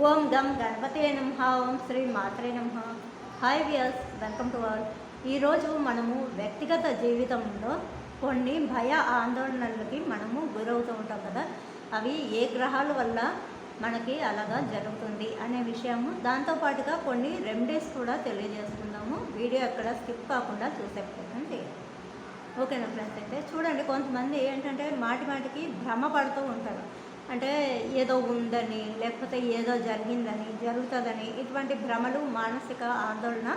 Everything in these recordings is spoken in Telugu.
ఓం గం గణపతే నమ ఓం శ్రీ మాత్రే నమ. Hi viewers welcome to all ఈరోజు మనము వ్యక్తిగత జీవితంలో కొన్ని భయ ఆందోళనలకి మనము గురవుతూ ఉంటాం కదా. అవి ఏ గ్రహాల వల్ల మనకి అలాగా జరుగుతుంది అనే విషయము. దాంతోపాటుగా కొన్ని రెమెడీస్ కూడా తెలియజేస్తున్నాము వీడియో ఎక్కడ స్కిప్ కాకుండా చూసే ప్రయత్నం చేయాలి ఓకేనా ఫ్రెండ్స్ అయితే చూడండి కొంతమంది ఏంటంటే మాటి మాటికి భ్రమ పడుతూ ఉంటారు. అంటే ఏదో ఉందని లేకపోతే ఏదో జరిగిందని జరుగుతుందని ఇటువంటి భ్రమలు మానసిక ఆందోళన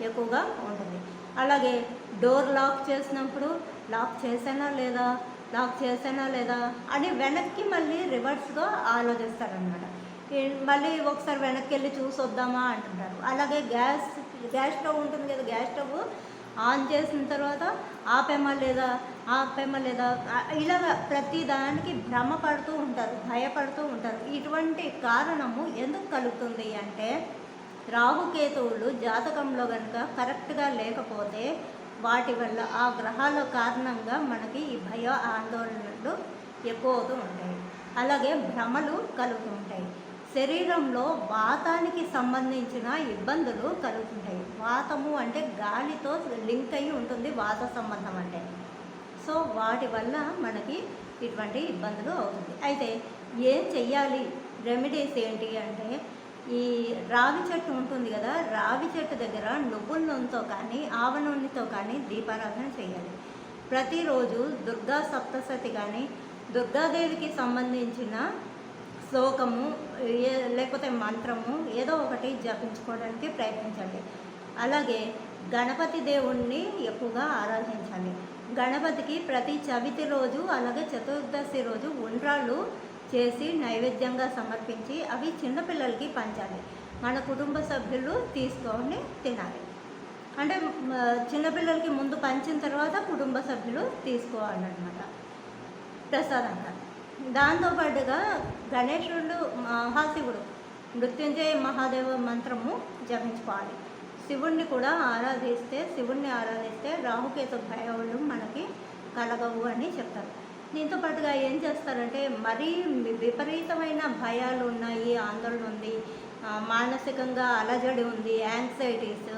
ఎక్కువగా ఉంటుంది. అలాగే డోర్ లాక్ చేసినప్పుడు లాక్ చేసానా లేదా? లాక్ చేసానా లేదా? అని వెనక్కి మళ్ళీ రివర్స్గా ఆలోచిస్తారనమాట మళ్ళీ ఒకసారి వెనక్కి వెళ్ళి చూసి వద్దామా అంటుంటారు. అలాగే గ్యాస్ గ్యాస్ స్టవ్ ఉంటుంది కదా గ్యాస్ స్టవ్ ఆన్ చేసిన తర్వాత ఆపేమా లేదా? ఆపేమా లేదా ఆ- ఇలాగ ప్రతి దానికి భ్రమ పడుతూ ఉంటారు భయపడుతూ ఉంటారు. ఇటువంటి కారణము ఎందుకు కలుగుతుంది అంటే రాహుకేతువులు జాతకంలో కనుక కరెక్ట్గా లేకపోతే వాటి వల్ల ఆ గ్రహాల కారణంగా మనకి ఈ భయ ఆందోళనలు ఎక్కువ అవుతూ ఉంటాయి. అలాగే భ్రమలు కలుగుతుంటాయి శరీరంలో వాతానికి సంబంధించిన ఇబ్బందులు కలుగుతుంటాయి. వాతము అంటే గాలితో లింక్ అయి ఉంటుంది వాత సంబంధం అంటే. సో వాటి వల్ల మనకి ఇటువంటి ఇబ్బందులు అవుతుంది. అయితే ఏం చెయ్యాలి? రెమెడీస్ ఏంటి అంటే ఈ రావి చెట్టు ఉంటుంది కదా రావి చెట్టు దగ్గర నువ్వుల నూనెతో కానీ ఆవ నూనెతో కానీ దీపారాధన చేయాలి ప్రతిరోజు దుర్గా సప్తసతి కానీ దుర్గాదేవికి సంబంధించిన శ్లోకము లేకపోతే మంత్రము ఏదో ఒకటి జపించుకోవడానికి ప్రయత్నించండి. అలాగే గణపతి దేవుణ్ణి ఎక్కువగా ఆరాధించాలి. గణపతికి ప్రతి చవితి రోజు అలాగే చతుర్దశి రోజు ఉండ్రాళ్ళు చేసి నైవేద్యంగా సమర్పించి అవి చిన్నపిల్లలకి పంచాలి. మన కుటుంబ సభ్యులు తీసుకొని తినాలి. అంటే చిన్నపిల్లలకి ముందు పంచిన తర్వాత కుటుంబ సభ్యులు తీసుకోవాలన్నమాట. ప్రసాదంగా. దాంతోపాటుగా గణేశుడు మహాశివుడు మృత్యుంజయ మహాదేవ మంత్రము జపించుకోవాలి. శివుణ్ణి కూడా ఆరాధిస్తే శివుణ్ణి ఆరాధిస్తే రాహుకేతు భయాలు మనకి కలగవు అని చెప్తారు. దీంతో పాటుగా ఏం చేస్తారంటే మరీ విపరీతమైన భయాలు ఉన్నాయి ఆందోళన ఉంది మానసికంగా అలజడి ఉంది యాంగ్జైటీస్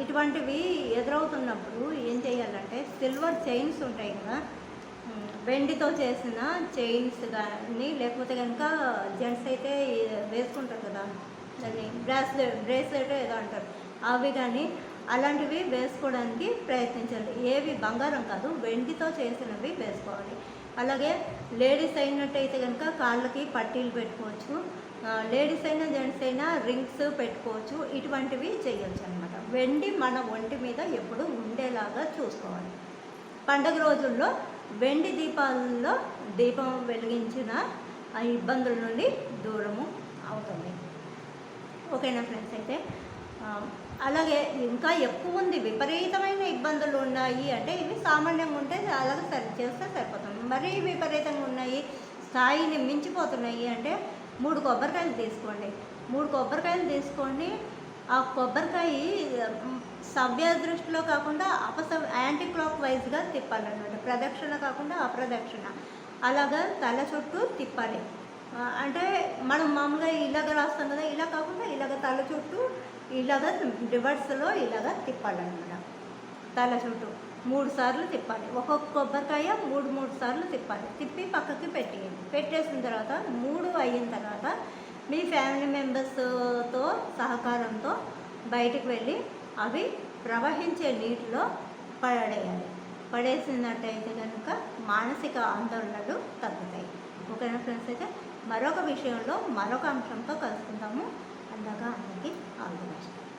ఇటువంటివి ఎదురవుతున్నప్పుడు ఏం చేయాలంటే సిల్వర్ చైన్స్ ఉంటాయి కదా వెండితో చేసిన చైన్స్ కానీ లేకపోతే కనుక జెంట్స్ అయితే వేసుకుంటారు కదా అది బ్రాస్లెట్ బ్రేస్లెట్ ఏదో అంటారు. అవి కానీ అలాంటివి వేసుకోవడానికి ప్రయత్నించండి. ఏవి బంగారం కాదు వెండితో చేసినవి వేసుకోవాలి. అలాగే లేడీస్ అయినట్టయితే కనుక కాళ్ళకి పట్టీలు పెట్టుకోవచ్చు. లేడీస్ అయినా జెంట్స్ అయినా రింగ్స్ పెట్టుకోవచ్చు. ఇటువంటివి చేయొచ్చు అనమాట వెండి మన ఒంటి మీద ఎప్పుడు ఉండేలాగా చూసుకోవాలి. పండగ రోజుల్లో వెండి దీపాలలో దీపం వెలిగించిన ఆ ఇబ్బందుల నుండి దూరము. ఓకేనా ఫ్రెండ్స్ అయితే? అలాగే ఇంకా ఎక్కువ ఉంది. విపరీతమైన ఇబ్బందులు ఉన్నాయి. అంటే ఇవి సామాన్యంగా ఉంటే అలాగే సరి చేస్తే సరిపోతుంది. మరీ విపరీతంగా ఉన్నాయి స్థాయిని మించిపోతున్నాయి అంటే మూడు కొబ్బరికాయలు తీసుకోండి. మూడు కొబ్బరికాయలు తీసుకొని ఆ కొబ్బరికాయ సవ్య దృష్టిలో కాకుండా అపస యాంటీ క్లాక్ వైజ్గా తిప్పాలన్నమాట. ప్రదక్షిణ కాకుండా అప్రదక్షిణ. అలాగా తల చుట్టూ తిప్పాలి. అంటే మనం మామూలుగా ఇలాగ రాస్తాం కదా ఇలా కాకుండా ఇలాగ తల చుట్టూ ఇలాగ రివర్స్లో ఇలాగ తిప్పాలన్నమాట. తల చుట్టూ మూడు సార్లు తిప్పాలి. ఒక్కొక్క కొబ్బరికాయ మూడు మూడు సార్లు తిప్పాలి. తిప్పి పక్కకి పెట్టేయండి. పెట్టేసిన తర్వాత మూడు అయిన తర్వాత మీ ఫ్యామిలీ మెంబర్స్తో సహకారంతో బయటికి వెళ్ళి అవి ప్రవహించే నీటిలో పడేయాలి. పడేసినట్టయితే కనుక మానసిక ఆందోళనలు తగ్గుతాయి. ఓకేనా ఫ్రెండ్స్ అయితే? మరొక విషయంలో మరొక అంశంతో కలుసుకుందాము. అందాక అందరికీ ఆల్ ది బెస్ట్.